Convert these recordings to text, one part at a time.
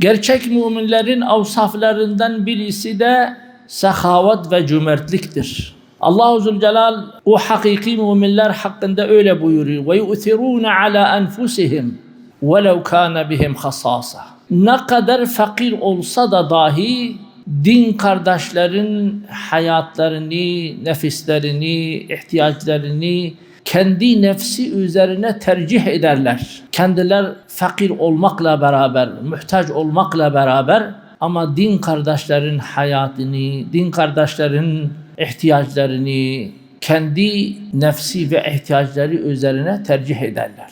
Gerçek müminlerin avsaflarından birisi de sehavet ve cömertliktir. Allahu Zülcelal o hakiki müminler hakkında öyle buyuruyor. Ve yu'thirûne ala enfusihim velev kâne bihim hasâsa. Ne kadar fakir olsa da dahi din kardeşlerin hayatlarını, nefislerini, ihtiyaçlarını kendi nefsi üzerine tercih ederler. Kendiler fakir olmakla beraber, muhtaç olmakla beraber ama din kardeşlerin hayatını, din kardeşlerin ihtiyaçlarını kendi nefsi ve ihtiyaçları üzerine tercih ederler.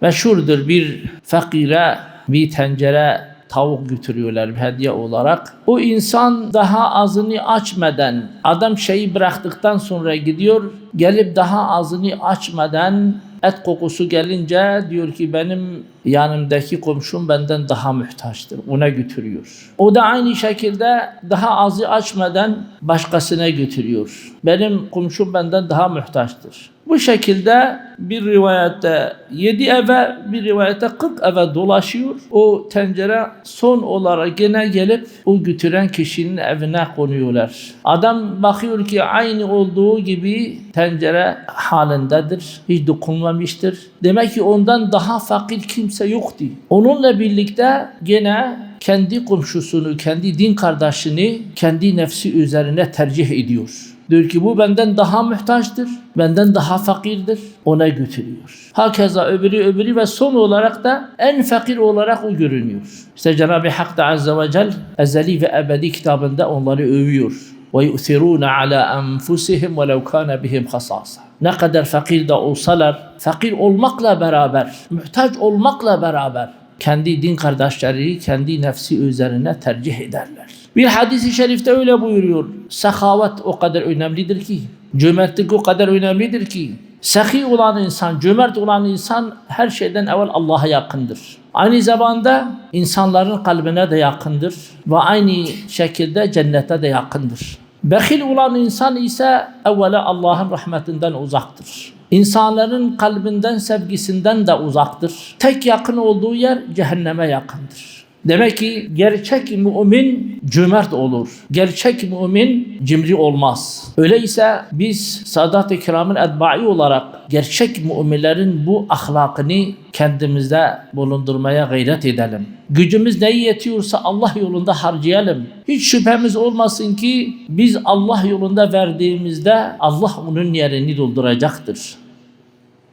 Meşhurdur bir fakire bir tencere tavuk götürüyorlar hediye olarak. O insan daha ağzını açmadan, adam şeyi bıraktıktan sonra gidiyor, gelip daha ağzını açmadan et kokusu gelince diyor ki benim yanımdaki komşum benden daha muhtaçtır. Ona götürüyor. O da aynı şekilde daha ağzı açmadan başkasına götürüyor. Benim komşum benden daha muhtaçtır. Bu şekilde bir rivayette 7 eve bir rivayette 40 eve dolaşıyor. O tencere son olarak gene gelip o götüren kişinin evine konuyorlar. Adam bakıyor ki aynı olduğu gibi tencere halindedir. Hiç dokunmamıştır. Demek ki ondan daha fakir kimse yoktu. Onunla birlikte gene kendi komşusunu, kendi din kardeşini kendi nefsi üzerine tercih ediyor. Diyor ki bu benden daha muhtaçtır, benden daha fakirdir, ona götürüyor. Hakeza öbürü öbürü ve son olarak da en fakir olarak o görünüyor. İşte Cenab-ı Hak da Azze ve Celle ezeli ve ebedi kitabında onları övüyor. وَيُؤْثِرُونَ عَلَى أَنْفُسِهِمْ وَلَوْ كَانَ بِهِمْ خَصَاصًا Ne kadar fakir de olsalar, fakir olmakla beraber, muhtaç olmakla beraber kendi din kardeşleri kendi nefsi üzerine tercih ederler. Bir hadisi şerifte öyle buyuruyor. Sehavet o kadar önemlidir ki, cömertlik o kadar önemlidir ki, sehi olan insan, cömert olan insan her şeyden evvel Allah'a yakındır. Aynı zamanda insanların kalbine de yakındır ve aynı şekilde cennete de yakındır. Bekil olan insan ise evvela Allah'ın rahmetinden uzaktır. İnsanların kalbinden, sevgisinden de uzaktır. Tek yakın olduğu yer cehenneme yakındır. Demek ki gerçek mümin cömert olur. Gerçek mümin cimri olmaz. Öyleyse biz Sadat-ı Kiram'ın etbai olarak gerçek müminlerin bu ahlakını kendimizde bulundurmaya gayret edelim. Gücümüz neyi yetiyorsa Allah yolunda harcayalım. Hiç şüphemiz olmasın ki biz Allah yolunda verdiğimizde Allah onun yerini dolduracaktır.